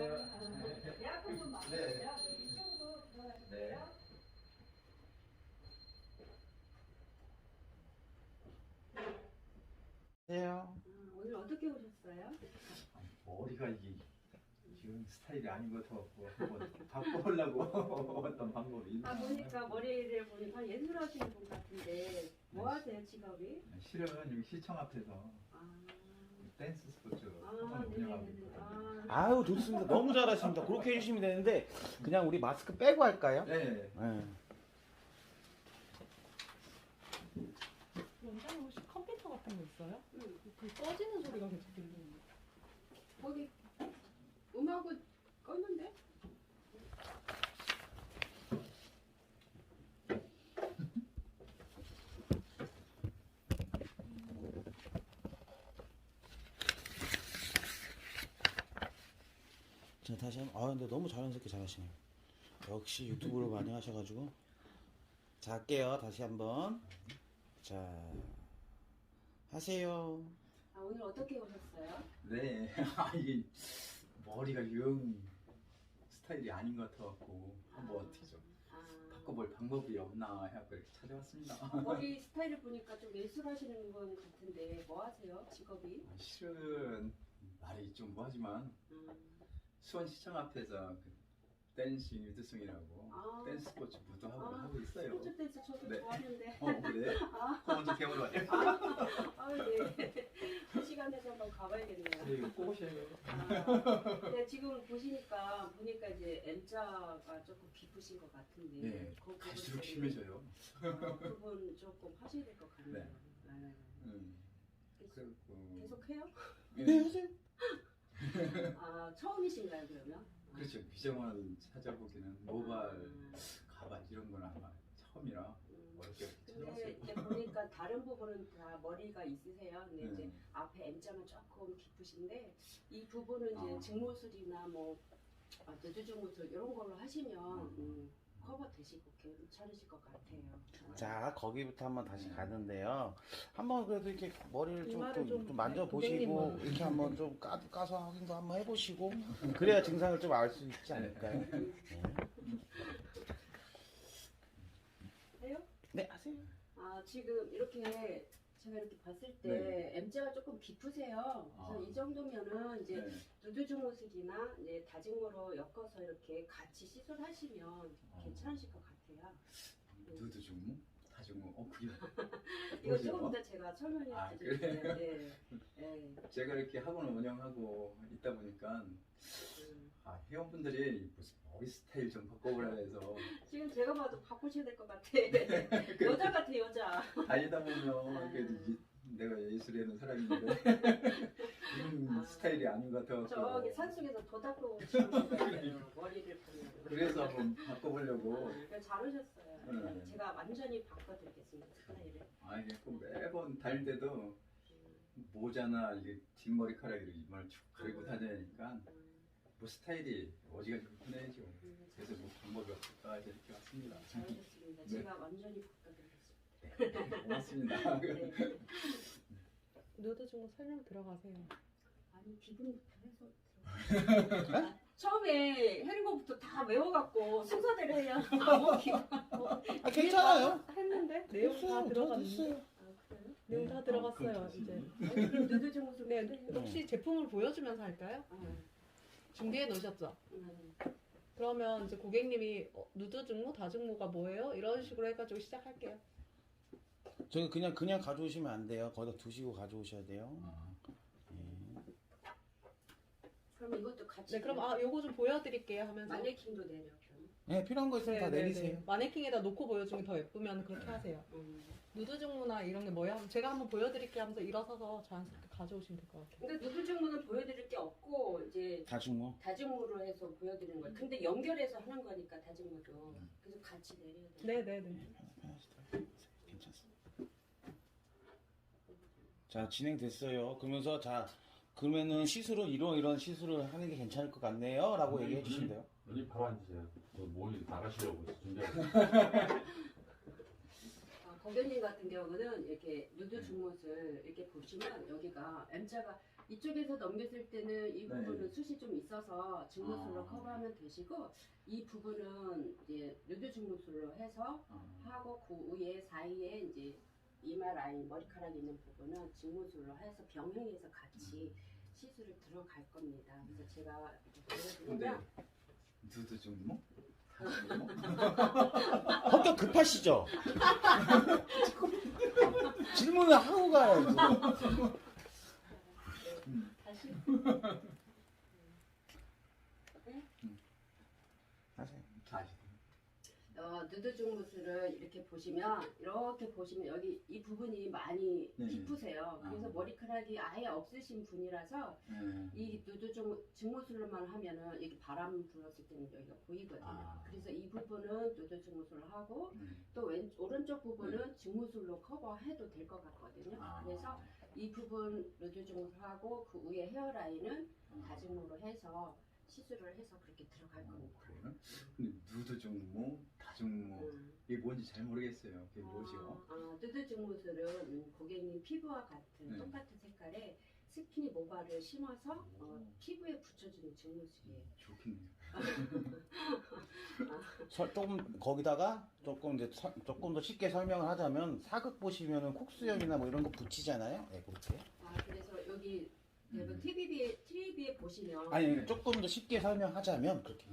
안녕하세요. 에어컨 좀 막으세요. 네. 네. 이쪽으로 네. 안녕하세요. 아, 오늘 어떻게 오셨어요? 머리가 이게 지금 스타일이 아닌 것 같고 한번 바꿔보려고 어떤 방법이 있나? 아 보니까 머리를 보니까 예술하시는 분 같은데 뭐 하세요 직업이? 실은 여기 시청 앞에서 아, 댄스 스포츠 아 한번 운영하고 네네네. 있거든요. 아, 아유 좋습니다. 너무 잘하십니다. 그렇게 해주시면 되는데 그냥 우리 마스크 빼고 할까요? 네. 네. 원장님 혹시 컴퓨터 같은 거 있어요? 응. 그 꺼지는 소리가 계속 들리는데. 거기 음악을 껐는데? 자 다시 한번. 아 근데 너무 자연스럽게 잘하시네요. 역시 유튜브를 많이 하셔가지고. 자 할게요. 다시 한번. 자 하세요. 아 오늘 어떻게 오셨어요? 네. 아 이게 머리가 영 스타일이 아닌 것 같아갖고 한번 어떻게 좀 아, 바꿔볼 방법이 없나 해갖고 이렇게 찾아왔습니다. 머리 스타일을 보니까 좀 예술하시는 분 같은데 뭐 하세요 직업이? 아, 실은 말이 좀 뭐하지만 음. 수원시청 앞에서 그 댄싱 유드송이라고 아. 댄스 스포츠 무도 하고 아, 하고 있어요. 스포츠 댄스 저도 네. 좋아하는데 어 그래? 그럼 먼저 배우러 와요. 아 예. 그 시간에서 한번 가봐야겠네요. 네, 이거 꼭 오셔요. 아, 근데 지금 보시니까 보니까 이제 M자가 조금 깊으신 것 같은데 네, 그 갈수록 좀- 심해져요. 어, 그분 조금 하셔야 될 것 같네요. 네. 네. 음, 계속, 그리고 계속 해요? 네, 하세요. 아 처음이신가요 그러면? 그렇죠. 비정원 찾아보기는 모발 음, 가발 이런 건 아마 처음이라 음. 어렵게 근데 찾아봤어요. 이제 보니까 다른 부분은 다 머리가 있으세요. 근데 이제 네. 앞에 M자는 조금 깊으신데 이 부분은 이제 아. 증모술이나 뭐 아, 뇌주증모술 이런 걸로 하시면 음. 음, 커버 되시고 괜찮으실 것 같아요. 자 거기부터 한번 다시 가는데요. 한번 그래도 이렇게 머리를 좀, 이마를 좀, 좀 좀 만져보시고 고객님만. 이렇게 한번 좀 까, 까서 확인도 한번 해보시고 그래야 증상을 좀 알 수 있지 않을까요? 네. 해요? 네 하세요. 아 지금 이렇게 제가 이렇게 봤을 때 네. M자가 조금 깊으세요. 그래서 아. 이 정도면은 이제 네. 누드 주무술이나 이제 다짐으로 엮어서 이렇게 같이 시술하시면 어. 괜찮으실 것 같아요. 누드 중무, 다중무. 어 그게 이거? 조금 더 제가 설명해 아, 드릴게요. 네. 네. 제가 이렇게 학원을 운영하고 있다 보니까 음. 아, 회원분들이 무슨 머리 스타일 좀 바꿔보라 해서 지금 제가 봐도 바꾸셔야 될 것 같아. 여자 같아 여자. 다니다 보면 그래도 이- 내가 예술하는 사람인데 이런 아. 스타일이 아닌 것 같아서 저기 산속에서 도 닦고 오시는 것 같아요. 머리를 보면. 그래서 한번 바꿔보려고 아, 잘 오셨어요. 네. 제가 완전히 바꿔드리겠습니다. 스타일을. 아 이게 꼭 매번 다닐 때도 모자나 이게 뒷머리카락으로 이마를 쭉 가리고 다니니까 음, 뭐 스타일이 흔해지고 음, 그래서 뭐 방법이 없을까 해서 이렇게 왔습니다. 잘하셨습니다. 네. 제가 완전히 바꿔드리겠습니다. 고맙습니다. 네. 누드 중고 설명 들어가세요. 아니 기분부터 해서 들어. 아, 처음에 해는 것부터 다 외워갖고 순서대로 해야 아무 기분. 아 괜찮아요. 했는데 내용 다 됐어요. 들어갔는데. 됐어요. 아? 내용 다 네. 들어갔어요 아, 이제. 아니, 그럼. 네, 혹시 제품을 보여주면서 할까요? 음, 준비해 놓으셨죠? 음. 그러면 이제 고객님이 어, 누드 중모, 다중모가 뭐예요? 이런 식으로 해가지고 시작할게요. 저기 그냥 그냥 가져오시면 안 돼요. 거기다 두시고 가져오셔야 돼요. 아, 예. 그럼 이것도 같이. 네, 그럼 아 요거 좀 보여드릴게요 하면서. 마네킹도 내려. 네 필요한 거 있으면 다 내리세요. 마네킹에다 놓고 보여주면 더 예쁘면 그렇게 하세요. 음. 누드 중모나 이런 게 뭐예요? 하면 제가 한번 보여드릴게요 하면서 일어서서 자연스럽게 가져오시면 될 것 같아요. 근데 누드 증후는 보여드릴 게 없고 이제 다중모. 다짐으로 해서 보여드리는 거예요. 근데 연결해서 하는 거니까 다짐으로. 그래서 같이 내려야 돼요. 네네네. 괜찮습니다. 자 진행됐어요. 그러면서 자 그러면은 시술은 이런 이런 시술을 하는 게 괜찮을 것 같네요.라고 얘기해 주시면 돼요. 여기 바로 앉으세요. 저 모이 나가시려고 준비하고 아, 고객님 같은 경우는 이렇게 누드 중못을 이렇게 보시면 여기가 M자가 이쪽에서 넘겼을 때는 이 네. 부분은 숱이 좀 있어서 중무술로 아. 커버하면 되시고 이 부분은 이제 누드 중무술로 해서 아, 하고 그 위에 사이에 이제 이마 라인 머리카락 있는 부분은 중무술로 해서 병행해서 같이 시술을 들어갈 겁니다. 그래서 제가 보여드리면 누드 중모? 성격 급하시죠? 질문을 하고 가야죠. 다시 하세요. 다시. 어, 누드 중무술을 이렇게 보시면 이렇게 보시면 여기 이 부분이 많이 네. 깊으세요. 그래서 아. 머리카락이 아예 없으신 분이라서 네. 이 누드 중, 중무술로만 하면은 여기 바람 불었을 때는 여기가 보이거든요. 아. 그래서 이 부분은 누드 중무술로 하고 네. 또 왼, 오른쪽 부분은 중무술로 커버해도 될 것 같거든요. 아. 그래서 이 부분 누드 중무술하고 그 위에 헤어라인은 아. 다중모로 해서 시술을 해서 그렇게 들어갈 어, 겁니다. 그래요? 근데 누드 중모, 다중모 음. 이게 뭔지 잘 모르겠어요. 그게 뭐죠? 아, 아, 누드 중무술은 음, 고객님 피부와 같은 네. 똑같은 색깔의 스키니 모발을 심어서 어, 오. 피부에 붙여주는 중무술이에요. 좋겠네요. 설- 조금 거기다가 조금 이제 서- 조금 더 쉽게 설명을 하자면 사극 보시면은 콕수염이나 뭐 이런 거 붙이잖아요. 네, 그렇게. 아, 그래서 여기 대부분 음. TV에, TV에 보시면 아니 아니, 조금 더 쉽게 설명하자면 그렇게.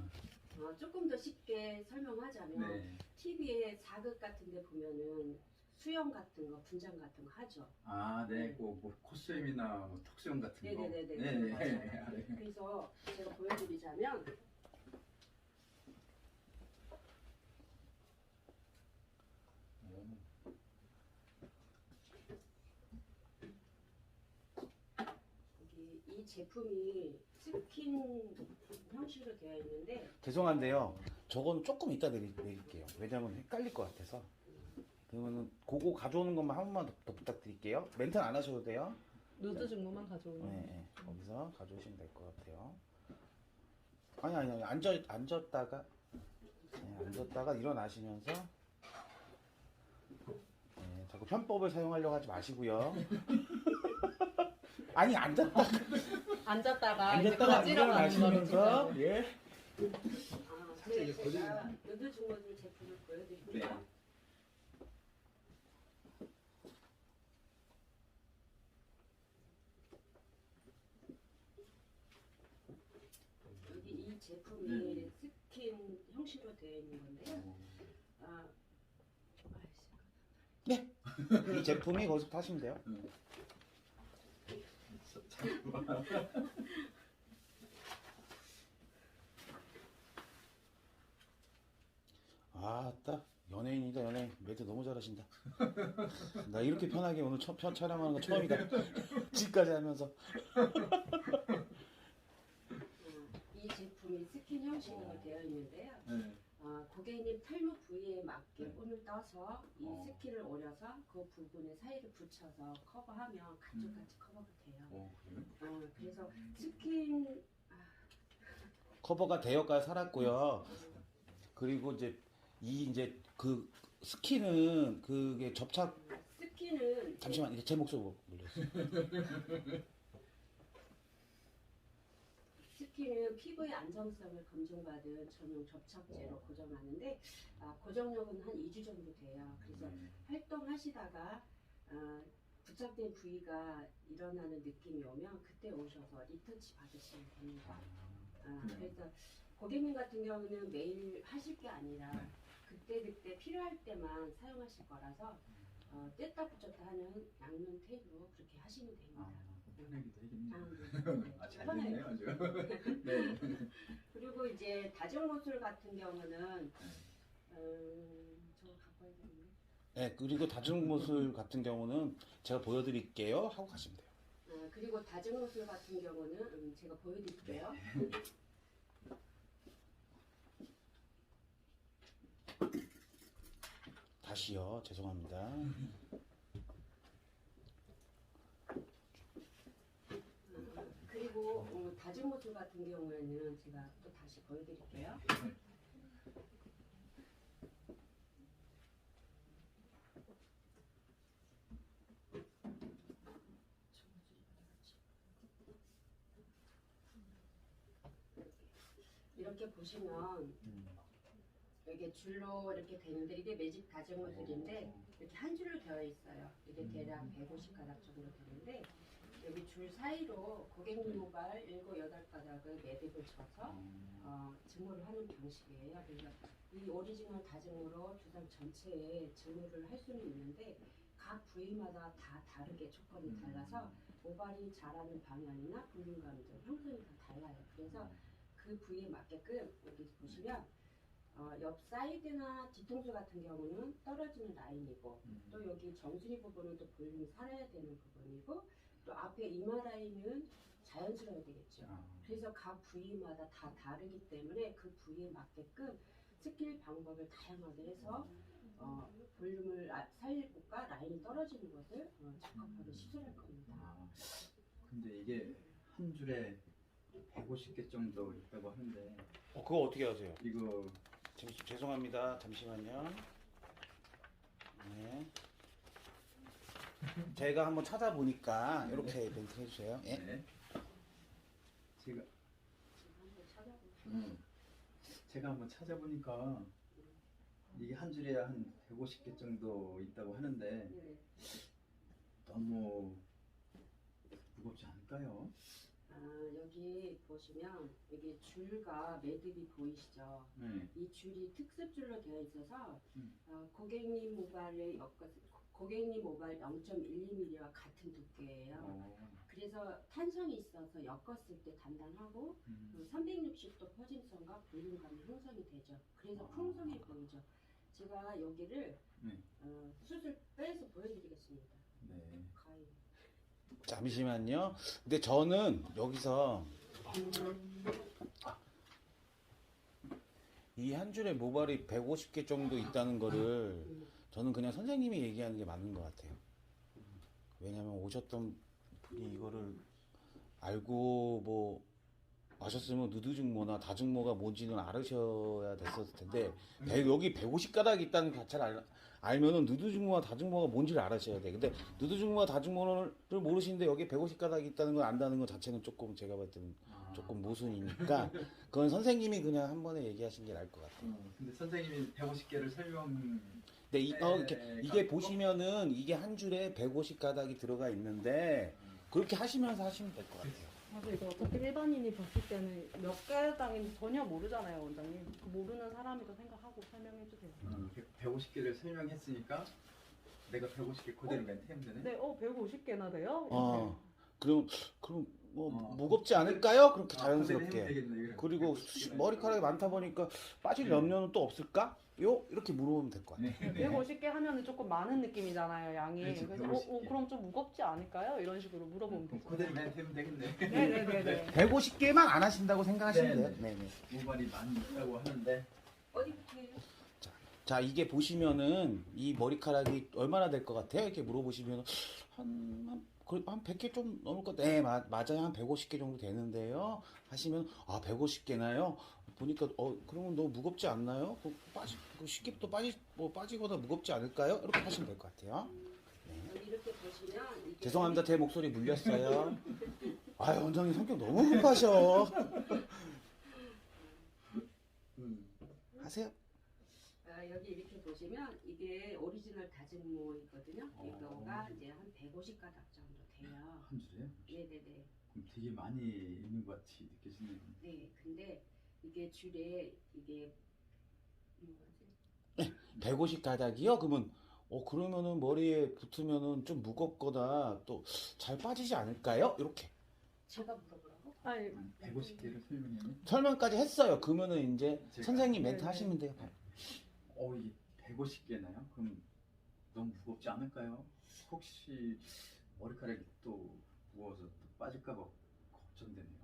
어, 조금 더 쉽게 설명하자면 네. TV에 사극 같은 데 보면은 수영 같은 거, 분장 같은 거 하죠. 아, 네. 뭐, 뭐 코스염이나 뭐 턱수염 같은 거. 네네네네. 네, 네. 맞아요. 네. 그래서 제가 보여드리자면 여기 이 제품이 스킨 형식으로 되어 있는데 죄송한데요. 저거는 조금 이따 드리, 드릴게요. 왜냐면 헷갈릴 것 같아서. 그러면은 그거 가져오는 것만 한 번만 더, 더 부탁드릴게요. 멘트는 안 하셔도 돼요. 누드 증모만 가져오는. 네, 네. 거기서 가져오시면 될 것 같아요. 아니 아니 아니 앉아 앉았다가 네, 앉았다가 일어나시면서 네, 자꾸 편법을 사용하려고 하지 마시고요. 아니 앉았다 앉았다가 앉았다가 일어나시면서 진짜로. 예. 아, 살짝 이제 제품을 보여드릴게요. 네. 여기 이 제품이 네. 스킨 형식으로 되어 있는 건데요. 어, 아, 아이씨. 이 제품이 거기서 타시면 돼요. 잠깐만. 아따 연예인이다 연예인 멘트 너무 잘하신다. 나 이렇게 편하게 오늘 첫편 촬영하는 거 처음이다. 지금까지 하면서 아, 이 제품이 스킨 형식으로 어. 되어 있는데요. 네. 아, 고객님 탈모 부위에 맞게 네. 본을 떠서 이 어. 스킨을 오려서 그 부분에 사이를 붙여서 커버하면 가죽같이 커버가 돼요. 어, 그래요? 아, 그래서 스킨 커버가 되어까지 살았고요. 그리고 이제 이 이제 그 스킨은 그게 접착 스킨은 잠시만 이제 제 목소리 물렸어. 스킨은 피부의 안정성을 검증받은 전용 접착제로 고정하는데 아, 고정력은 한 2주 정도 돼요. 그래서 네. 활동하시다가 아, 부착된 부위가 일어나는 느낌이 오면 그때 오셔서 리터치 받으시면 됩니다. 아, 네. 그래서 고객님 같은 경우는 매일 하실 게 아니라 그때 그때 필요할 때만 사용하실 거라서 어, 뗐다 붙였다 하는 양면 테이프로 그렇게 하시면 됩니다. 아, 편하기도 아, 하겠네요. 네. 아, 잘 편해요. 됐네요, 아주. 네. 그리고 이제 다정모술 같은 경우는 음, 저거 갖고 와야 되는데 네 그리고 다중모술 같은 경우는 제가 보여드릴게요 하고 가시면 돼요. 아, 그리고 다정모술 같은 경우는 음, 제가 보여드릴게요. 다시요 죄송합니다. 낮은 곳을 같은 경우에는 제가 또 다시 보여드릴게요. 이렇게 보시면 이게 줄로 이렇게 되는데 이게 매직 가진 모들인데 이렇게 한 줄로 되어 있어요. 이게 대략 음. 150가닥 정도 되는데 여기 줄 사이로 고객님 모발 7, 8가닥을 매듭을 쳐서 어, 증모를 하는 방식이에요. 그래서 이 오리지널 다증모로 주상 전체에 증모를 할 수는 있는데 각 부위마다 다 다르게 조건이 달라서 모발이 자라는 방향이나 볼륨감 등 형성이 다 달라요. 그래서 그 부위에 맞게끔 여기 보시면 어, 옆 사이드나 뒤통수 같은 경우는 떨어지는 라인이고 또 여기 정수리 부분은 또 볼륨이 살아야 되는 부분이고 또 앞에 이마 라인은 자연스러워야 되겠죠. 그래서 각 부위마다 다 다르기 때문에 그 부위에 맞게끔 스킬 방법을 다양하게 해서 어, 볼륨을 아- 살릴까 라인이 떨어지는 것을 어, 적합하게 시술할 겁니다. 아, 근데 이게 한 줄에 150개 정도 있다고 하는데 어, 그거 어떻게 하세요? 이거 잠시, 죄송합니다. 잠시만요. 네. 제가 한번 찾아보니까 이렇게 멘트 해주세요. 예? 네. 제가. 음, 제가 한번 찾아보니까 이게 한 줄에 한 150개 정도 있다고 하는데 네. 너무 무겁지 않을까요? 아, 여기 보시면 여기 줄과 매듭이 보이시죠? 네. 이 줄이 특수줄로 되어 있어서 음. 어, 고객님 모발의 엮어 고객님 모발 0.12mm와 같은 두께예요. 어, 그래서 탄성이 있어서 엮었을 때 단단하고 음. 360도 퍼짐성과 볼륨감이 형성이 되죠. 그래서 아. 풍성해 보이죠. 제가 여기를 네. 어, 수술 빼서 보여드리겠습니다. 네. 가위. 잠시만요. 근데 저는 여기서 이 한 줄에 모발이 150개 정도 있다는 거를 저는 그냥 선생님이 얘기하는 게 맞는 것 같아요. 왜냐면 오셨던 분이 이거를 알고 뭐 아셨으면 누드증모나 다증모가 뭔지는 알으셔야 됐었을 텐데 배- 여기 150가닥 있다는 것 자체를 알, 알면은 누드증모와 다증모가 뭔지를 알아셔야 돼. 근데 누드증모와 다증모를 모르시는데 여기 150가닥 있다는 걸 안다는 것 자체는 조금 제가 봤을 때는 아. 조금 모순이니까 그건 선생님이 그냥 한 번에 얘기하신 게 나을 것 같아요. 어, 근데 선생님이 150개를 설명 근데 이, 어, 이렇게, 네, 이게 갖고? 보시면은 이게 한 줄에 150 가닥이 들어가 있는데 그렇게 하시면서 하시면 될 것 같아요. 사실 이거 어차피 일반인이 봤을 때는 몇 개당인지 전혀 모르잖아요, 원장님. 그 모르는 사람이다 생각하고 설명해 주세요. 음, 150개를 설명했으니까 내가 150개 그대로 멘트 하면 되네. 네, 어, 150개나 돼요? 어, 그럼 그럼 뭐 어. 무겁지 않을까요? 그렇게 아, 그대로 하면 자연스럽게. 되겠네. 그리고 150 개나 머리카락이 많다 보니까 빠질 염려는 또 없을까? 요 이렇게 물어보면 될 것 같아요. 네. 네, 150개 하면은 조금 많은 느낌이잖아요, 양이. 그렇지, 그래서 어, 150 어, 개. 그럼 좀 무겁지 않을까요? 이런 식으로 물어보면 되죠. 그대로 멘트하면 되겠네. 네 네 네 네. 150개만 안 하신다고 생각하시면 돼요. 네, 네, 네. 모발이 많이 있다고 하는데 어디부터 해요? 자, 이게 보시면은 이 머리카락이 얼마나 될 것 같아요? 이렇게 물어보시면 한, 한, 한 100개 좀 넘을 것 같아요. 네, 마- 맞아요. 한 150개 정도 되는데요. 하시면, 아, 150개나요? 보니까, 어, 그러면 너무 무겁지 않나요? 그 빠지, 그 쉽게 또 빠지, 뭐 빠지거나 무겁지 않을까요? 이렇게 하시면 될 것 같아요. 여기 이렇게 보시면 이게 죄송합니다. 제 목소리 물렸어요. 아유, 원장님 성격 너무 급하셔. 음. 하세요. 아, 여기 이렇게 보시면 이게 오리지널 다짐모이거든요. 어. 이거가 이제 한 150가닥 돼요. 한 줄에 네네네. 그럼 되게 많이 있는 것 같이 느껴지네요. 네, 근데 이게 줄에 이게 뭐지? 150 가닥이요? 그러면 어 그러면은 머리에 붙으면은 좀 무겁거나 또 잘 빠지지 않을까요? 이렇게 제가 물어보라고? 아니, 150개를 설명했네. 설명까지 했어요. 그러면은 이제 제가- 선생님 멘트 네네. 하시면 돼요. 어, 이게 150개나요? 그럼 너무 무겁지 않을까요? 혹시 머리카락이 또 무거워서 또 빠질까봐 걱정되네요.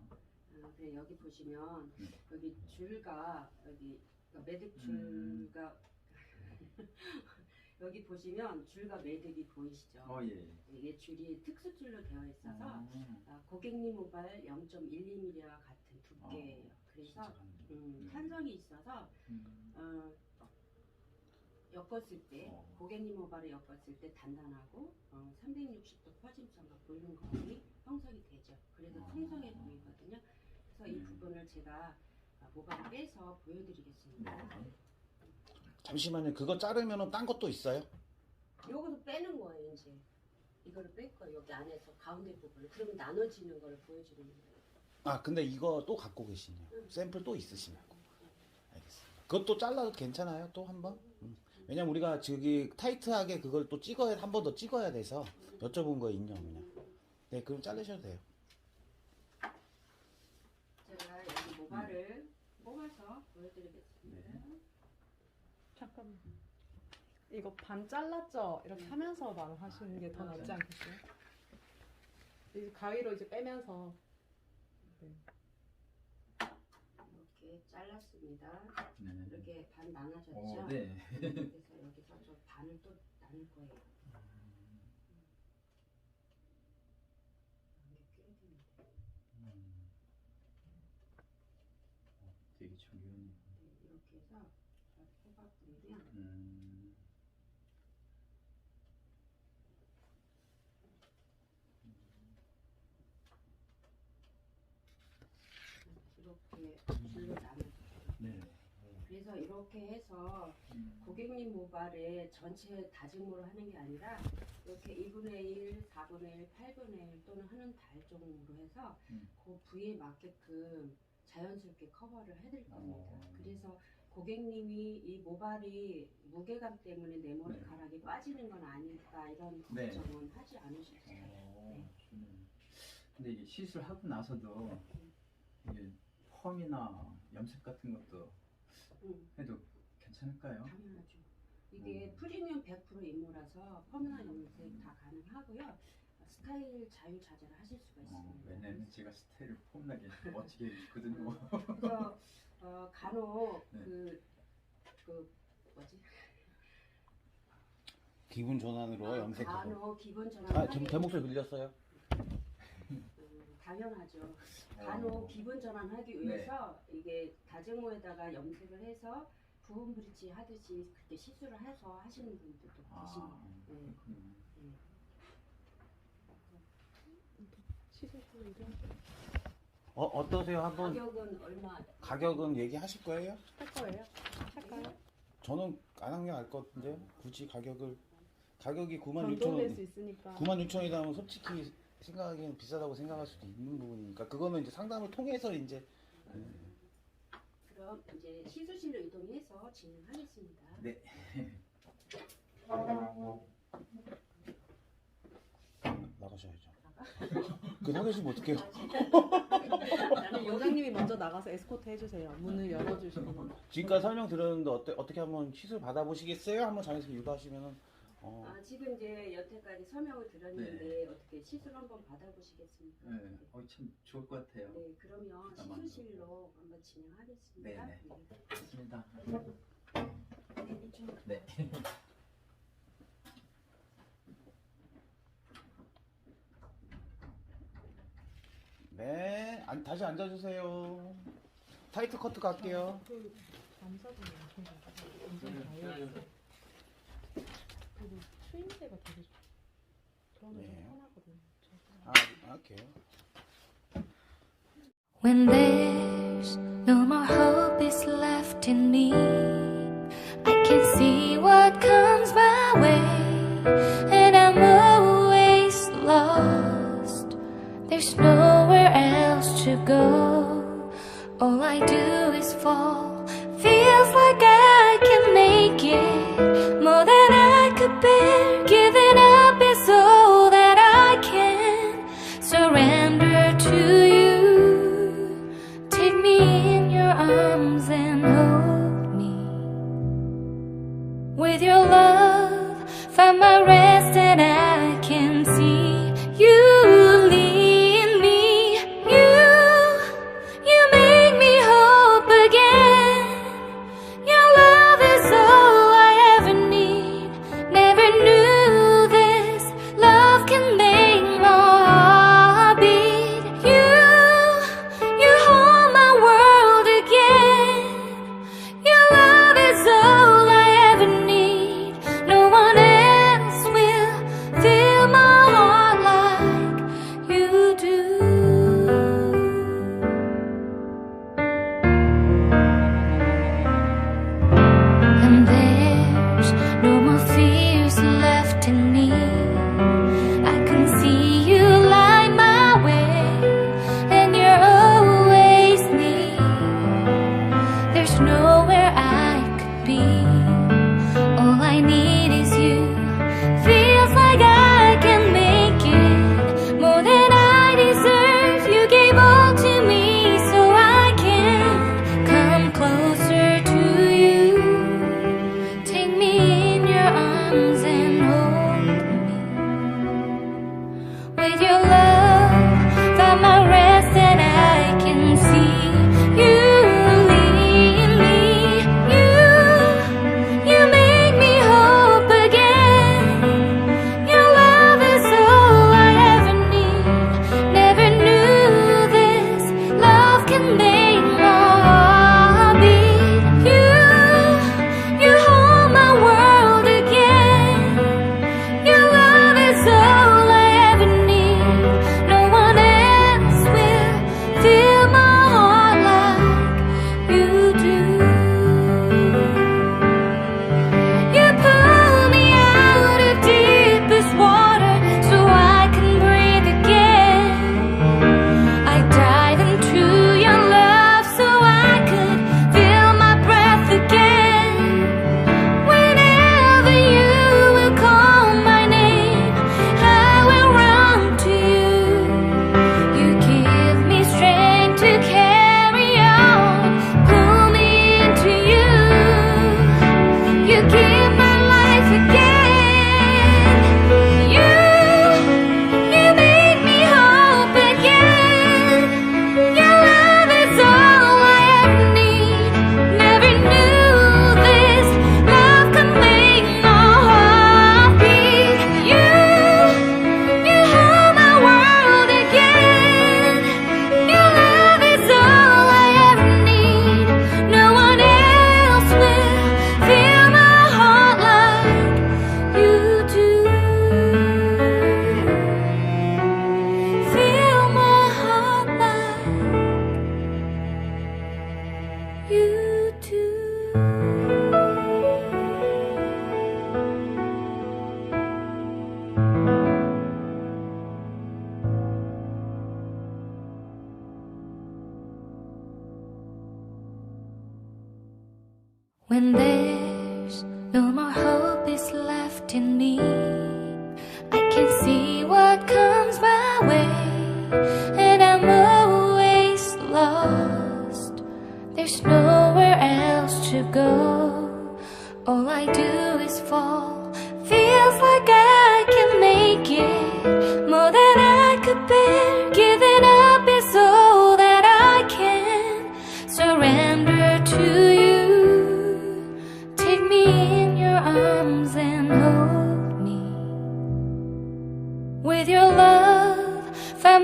아, 그래 여기 보시면 음. 여기 줄과 여기 그러니까 매듭 음. 줄과 여기 보시면 줄과 매듭이 보이시죠? 어, 예. 이게 줄이 특수줄로 되어 있어서 아, 아, 고객님 모발 0.12mm와 같은 두께예요. 그래서 진짜. 음, 음. 탄성이 있어서 음. 어, 엮었을 때 어. 고객님 모발을 엮었을 때 단단하고 어, 360도 퍼짐성과 볼륨감이 형성이 되죠. 그래서 아. 풍성해 보이거든요. 그래서 이 음. 부분을 제가 모발을 빼서 보여드리겠습니다. 네. 잠시만요. 그거 자르면은 딴 것도 있어요? 요거도 빼는 거예요 이제. 이거를 뺄 거예요 여기 안에서 가운데 부분을. 그러면 나눠지는 걸 보여주는 거예요. 아 근데 이거 또 갖고 계시네요. 샘플 또 있으시냐고. 알겠습니다. 그것도 잘라도 괜찮아요? 또 한 번? 음. 왜냐면 우리가 저기 타이트하게 그걸 또 찍어야 한 번 더 찍어야 돼서 여쭤본 거예요 인형 그냥. 네 그럼 자르셔도 돼요. 제가 여기 모발을 뽑아서 보여드리겠습니다. 잠깐만. 이거 반 잘랐죠? 이렇게 하면서 말하시는 게 더 낫지 않겠어요? 이제 가위로 이제 빼면서 이렇게 잘랐습니다. 네. 이렇게 반 나눠졌죠? 어, 네. 그래서 여기서 저 반을 또 나눌 거예요. 이렇게 껴야 됩니다. 되게 중요해요. 네, 이렇게 해서 뽑아버리면 음. 이렇게 줄로 나눠줘요. 네. 그래서 이렇게 해서 음. 고객님 모발에 전체 다짐으로 하는 게 아니라 이렇게 2분의 1, 4분의 1, 8분의 1 또는 하는 달 종으로 해서 음. 그 부위에 맞게끔 자연스럽게 커버를 해드릴 겁니다. 어. 그래서 고객님이 이 모발이 무게감 때문에 내 머리카락이 빠지는 건 아닐까 이런 네. 걱정은 하지 않으셨어요. 어, 좋네. 근데 이게 시술하고 나서도 이게 펌이나 염색 같은 것도 음, 해도 괜찮을까요? 당연하죠. 이게 음. 프리미엄 100% 임무라서 펌이나 염색 다 가능하고요. 스타일 자유자재로 하실 수가 어, 있습니다. 왜냐면 제가 스타일을 폼나게 멋지게 해주거든요. 그래서 어, 간혹 네. 그, 그 뭐지? 기분 전환으로 아, 염색하고. 간혹 기본 전환 아 지금 제 목소리 들렸어요? 음, 당연하죠. 간혹 기분 전환하기 네. 위해서 이게 다정모에다가 염색을 해서 부분 브릿지 하듯이 그렇게 시술을 해서 하시는 분들도 아, 계십니다. 네. 그렇군요. 시술실로 이동 어 어떠세요? 한번 가격은 얼마? 가격은 얘기하실 거예요? 할 거예요? 할까요? 저는 안 한 게 나을 것 같은데요. 굳이 가격을 가격이 9만 6천 변동될 수 원, 있으니까 9만 6천 원이라면 솔직히 생각하기엔 비싸다고 생각할 수도 있는 부분이니까 그거는 이제 상담을 통해서 이제 그럼 이제 시술실로 이동해서 진행하겠습니다. 네. 나가셔야죠. 그 나가시면 어떡해요? 원장님이 먼저 나가서 에스코트 해주세요. 문을 열어주시거나. 지금까지 설명 들었는데 어때, 어떻게 한번 시술 받아보시겠어요? 한번 자연스럽게 유도하시면은 어, 아, 지금 이제 여태까지 설명을 드렸는데 어떻게 시술 한번 받아보시겠습니까? 네. 어, 참 좋을 것 같아요. 네, 그러면 잠깐만요. 시술실로 한번 진행하겠습니다. 네, 네. 좋습니다. 이쪽 네. 네, 안, 다시 앉아주세요. 타이트 커트 갈게요. 그잘 완전 자유로워. 그리고 추임새가 되게 좋아. 그러면 좀 네. 편하거든요. 아, 할게요. When there's no more hope is left in me, I can see what comes my way, and I'm always lost. There's nowhere else to go. All I do is fall. when they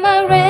memory